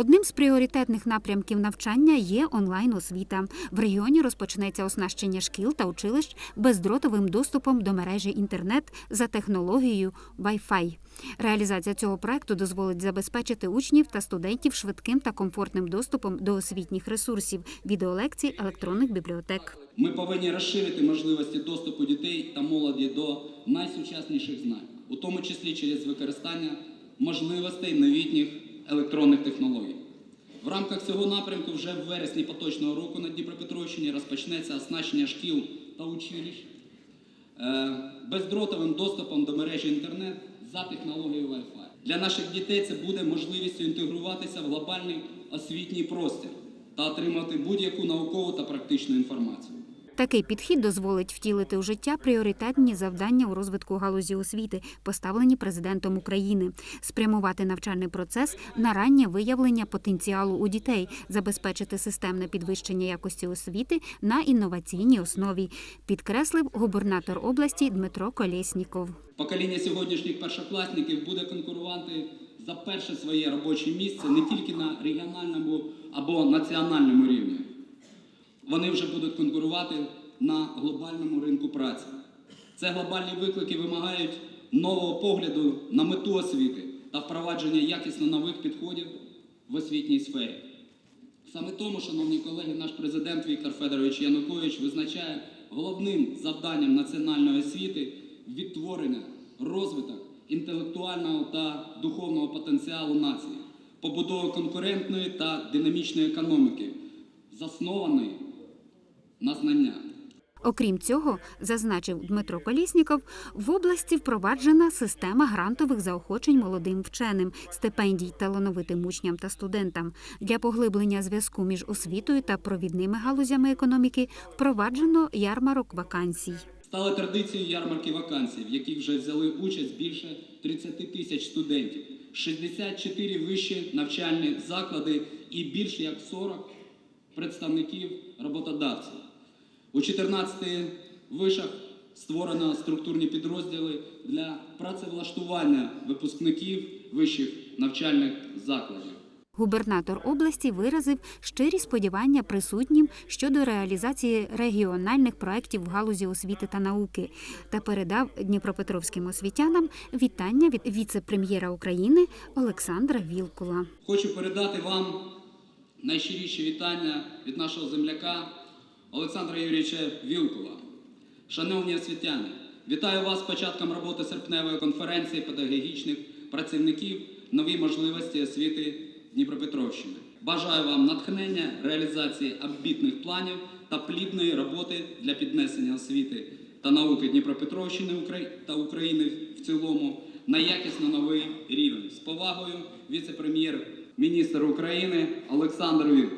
Одним з пріоритетних напрямків навчання є онлайн-освіта. В регіоні розпочнеться оснащення шкіл та училищ бездротовим доступом до мережі інтернет за технологією Wi-Fi. Реалізація цього проекту дозволить забезпечити учнів та студентів швидким та комфортним доступом до освітніх ресурсів, відеолекцій, електронних бібліотек. Ми повинні розширити можливості доступу дітей та молоді до найсучасніших знань, у тому числі через використання можливостей новітніх електронних технологій. В рамках цього напрямку вже в вересні поточного року на Дніпропетровщині розпочнеться оснащення шкіл та училищ е, бездротовим доступом до мережі інтернет за технологією Wi-Fi. Для наших дітей це буде можливістю інтегруватися в глобальний освітній простір та отримати будь-яку наукову та практичну інформацію. Такий підхід дозволить втілити у життя пріоритетні завдання у розвитку галузі освіти, поставлені президентом України, спрямувати навчальний процес на раннє виявлення потенціалу у дітей, забезпечити системне підвищення якості освіти на інноваційній основі, підкреслив губернатор області Дмитро Колєсніков. Покоління сьогоднішніх першокласників буде конкурувати за перше своє робоче місце не тільки на регіональному або національному рівні. Вони вже будуть конкурувати на глобальному ринку праці. Це глобальні виклики вимагають нового погляду на мету освіти та впровадження якісно нових підходів в освітній сфері. Саме тому, шановні колеги, наш президент Віктор Федорович Янукович визначає головним завданням національної освіти відтворення, розвиток інтелектуального та духовного потенціалу нації, побудову конкурентної та динамічної економіки, заснованої на знання. Окрім цього, зазначив Дмитро Колісніков, в області впроваджена система грантових заохочень молодим вченим, стипендій талановитим учням та студентам. Для поглиблення зв'язку між освітою та провідними галузями економіки впроваджено ярмарок вакансій. Стали традицією ярмарки вакансій, в яких вже взяли участь більше 30 тисяч студентів, 64 вищі навчальні заклади і більше як 40 представників роботодавців. У 14 вишах створено структурні підрозділи для працевлаштування випускників вищих навчальних закладів. Губернатор області виразив щирі сподівання присутнім щодо реалізації регіональних проєктів в галузі освіти та науки та передав дніпропетровським освітянам вітання від віце-прем'єра України Олександра Вілкула. Хочу передати вам найщиріші вітання від нашого земляка Олександра Юрійовича Вілкула. Шановні освітяни, вітаю вас з початком роботи серпневої конференції педагогічних працівників нові можливості освіти Дніпропетровщини. Бажаю вам натхнення, реалізації амбітних планів та плідної роботи для піднесення освіти та науки Дніпропетровщини та України в цілому на якісно новий рівень. З повагою віце-прем'єр-міністр України Олександр Вілкул.